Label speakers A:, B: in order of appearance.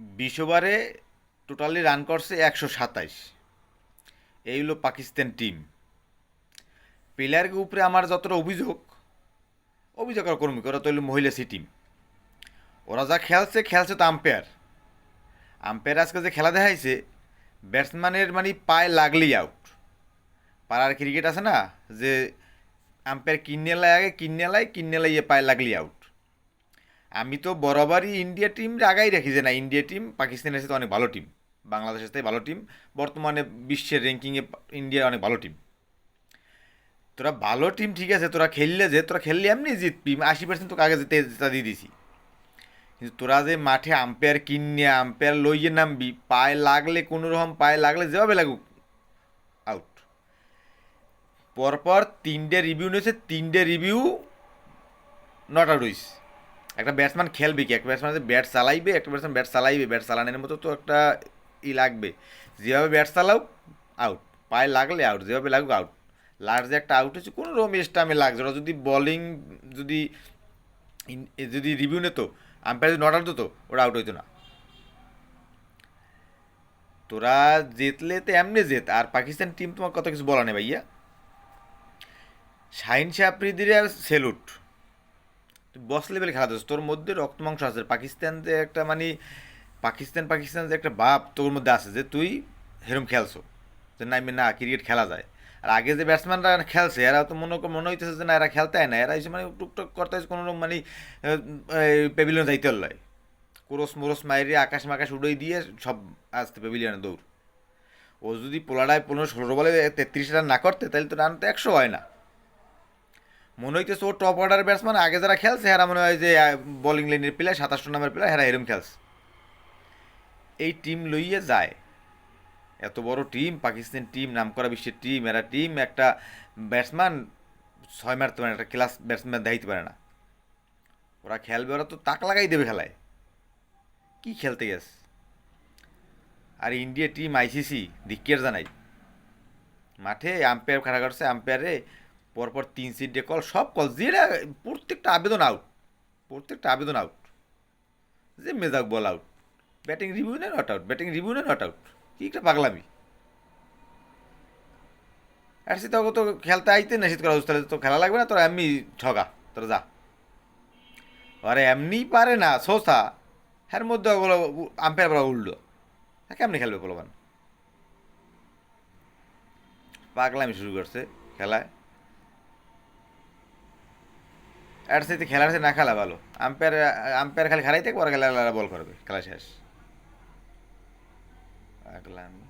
A: বিশ ওভারে totally run করছে একশো সাতাইশ। এই হলো পাকিস্তান টিম। প্লেয়ারকে উপরে আমার যতটা অভিযোগ অভিযোগ আর কর্মী, ওরা তো হলো মহিলা সি টিম। ওরা যা খেলছে খেলছে তো আম্পায়ার আম্পায়ার আজকে যে খেলা দেখাইছে ব্যাটসম্যানের মানে পায়ে লাগলেই আউট পাড়ার ক্রিকেট আছে না, যে আম্পায়ার কিনে লাই আগে, কিনে লাই কিনে লাইয়ে পায়ে লাগলি আউট আমি তো বরাবরই ইন্ডিয়া টিম আগাই রাখি যে না ইন্ডিয়া টিম পাকিস্তানের সাথে অনেক ভালো টিম বাংলাদেশের সাথে ভালো টিম বর্তমানে বিশ্বের র্যাঙ্কিংয়ে ইন্ডিয়া অনেক ভালো টিম তোরা ভালো টিম ঠিক আছে, তোরা খেললে যে, তোরা খেললে এমনি জিতবি, আশি পার্সেন্ট তোকে আগে যেতে যেটা দিয়ে দিছি। কিন্তু তোরা যে মাঠে আম্পায়ার কিনে আম্পায়ার লইয়ে নামবি, পায়ে লাগলে, কোনো রকম পায়ে লাগলে যেভাবে লাগুক আউট পরপর তিনটে রিভিউ নিয়েছে, তিনটে রিভিউ নট আউট হইস একটা ব্যাটসম্যান খেলবে কি? একটা ব্যাটসম্যান ব্যাট চালাইবে, একটা ব্যাটসম্যান ব্যাট চালাইবে ব্যাট চালানোর মতো তো একটা ই লাগবে। যেভাবে ব্যাট চালাও আউট পায়ে লাগলে আউট যেভাবে লাগুক আউট লাস্ট যে একটা আউট হচ্ছে কোনো রকম স্টামে লাগছে ওরা যদি বলিং যদি যদি রিভিউ নিত আম্পায়ার যদি নট আউট দিত ওরা আউট হইতো না। তোরা জিতলে তো এমনি জেত, আর পাকিস্তান টিম তোমার কত কিছু বলা নেই ভাইয়া। শাহিন শাহপ্রীদের আর সেলুট। বস লেভেল খেলা দিস তোর মধ্যে রক্ত মাংস আছে। পাকিস্তান যে একটা মানে পাকিস্তান পাকিস্তান যে একটা ভাব তোর মধ্যে আছে যে তুই হেরম খেলছো। যে না না ক্রিকেট খেলা যায়। আর আগে যে ব্যাটসম্যানরা খেলছে, এরা তো মনে মনে হইতেছে যে না, এরা খেলতে হয় না। এরা এসে মানে টুকটাক করতে কোনো মানে পেভিলিয়ন যাইতে লয় কোরস মোরস মাইরে আকাশ মাকাশ উড়াই দিয়ে সব আসতে পেভিলিয়নে দৌড়। ও যদি পোলাডায় পনেরো, ষোলো বলে তেত্রিশ রান না করতে, তাহলে তো রান তো একশো হয় না। মনে হইতেছে ও টপ অর্ডার ব্যাটসম্যান আগে যারা খেলছে, হেরা মনে হয় যে বোলিং লাইনের প্লেয়ার সাতাশশো নামের প্লেয়ার হেরা এরম খেলছে। এই টিম লইয়ে যায়। এত বড় টিম পাকিস্তান টিম নামকরা বিশ্বের টিম এরা টিম একটা ব্যাটসম্যান ছয় মারতে পারে একটা ক্লাস ব্যাটসম্যান দেখাইতে পারে না। ওরা খেলবে, ওরা তো তাক লাগাই দেবে খেলায়। কি খেলতে গেছে? আর ইন্ডিয়া টিম আইসিসি ধিক্কের জানাই। মাঠে আম্পায়ার খাড়া করছে আম্পায়ারে পরপর তিন সিটে কল সব কল যেটা প্রত্যেকটা আবেদন আউট প্রত্যেকটা আবেদন আউট যে মেজাক বল আউট ব্যাটিং রিভিউ না নট আউট ব্যাটিং রিভিউ না নট আউট কি একটা পাগলামি। আর সে তোকে তো খেলতে আইতে না শীত করা তাহলে তো খেলা লাগবে না, তোরা এমনি ঠগা, তোরা যা। আরে এমনি পারে না সোসা হ্যার মধ্যে ওগুলো আম্পায়ার বলা উল্টো। হ্যাঁ কেমনি খেলবে বলবান? পাগলামি শুরু করছে, খেলায়। আর সাথে খেলার সাথে না খেলা ভালো আম্পায়ার আম্পায়ার খালি খেলাই থাকবে ওরা খেলা বল করবে, খেলা শেষ। পাগলামি।